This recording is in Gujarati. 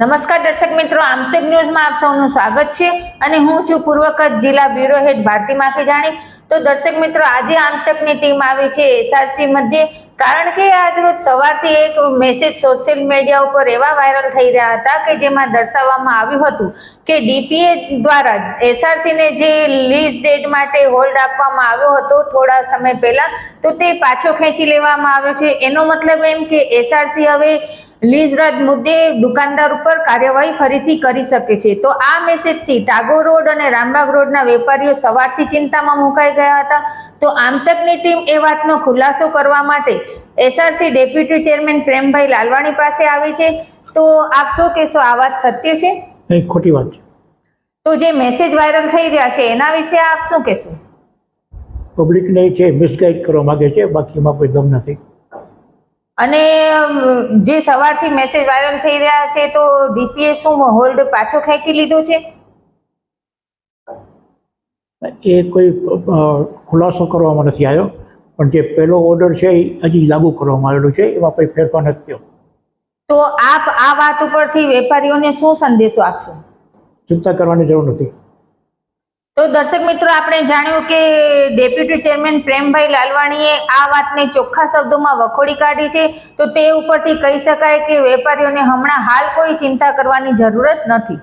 નમસ્કાર દર્શક મિત્રો આમતેક ન્યૂઝમાં આપ સૌનું સ્વાગત છે અને હું છું પૂર્વ કચ્છ જિલ્લા બ્યુરો હેડ ભારતી માખીજાણી તો દર્શક મિત્રો, આજે આમતકની ટીમ આવી છે એસઆરસી મધ્યે, કારણ કે આજરોજ સવારથી એક મેસેજ સોશિયલ મીડિયા ઉપર એવા વાયરલ થઈ રહ્યા હતા કે જેમાં દર્શાવવામાં આવ્યું હતું કે ડીપીએ દ્વારા એસઆરસીને જે લીઝ ડેટ માટે હોલ્ડ આપવામાં આવ્યો હતો થોડા સમય પહેલા, તો તે પાછો ખેંચી લેવામાં આવ્યો છે. એનો મતલબ એમ કે એસઆરસી હવે લીઝ રદ મુદ્દે દુકાનદાર ઉપર કાર્યવાહી ફરીથી કરી શકે છે. તો આ મેસેજથી ટાગોર રોડ અને રામબાગ રોડના વેપારીઓ સવારથી ચિંતામાં મુકાઈ ગયા હતા. તો આમતકની ટીમ એ વાતનો ખુલાસો કરવા માટે SRC deputy chairman Prembhai Lalwani પાસે આવી છે. તો આપ શું કહેશો? આ વાત સત્ય છે? એ ખોટી વાત છે. તો જે મેસેજ વાયરલ થઈ રહ્યા છે એના વિશે આપ શું કહેશો? પબ્લિકને છે મિસગાઈડ કરવા માગે છે બાકી એમાં કોઈ દમ નથી. અને જે સવારથી મેસેજ વાયરલ થઈ રહ્યા છે તો ડીપીએ શું હોલ્ડ પાછો ખેંચી લીધો છે? એ કોઈ ખુલાસો કરવામાં નથી આવ્યો. પણ જે પહેલો ઓર્ડર છે એ હજી લાગુ કરવામાં આવેલો છે. એમાં કોઈ ફેરફાર નથી થયો. તો આપ આ વાત ઉપરથી વેપારીઓને શું સંદેશો આપશો? ચિંતા કરવાની જરૂર નથી. તો દર્શક મિત્રો, આપણે જાણ્યું કે ડેપ્યુટી ચેરમેન પ્રેમભાઈ લાલવાણીએ આ વાતને ચોખ્ખા શબ્દોમાં વખોડી કાઢી છે. તો તે ઉપરથી કહી શકાય કે વેપારીઓને હમણાં હાલ કોઈ ચિંતા કરવાની જરૂરત નથી.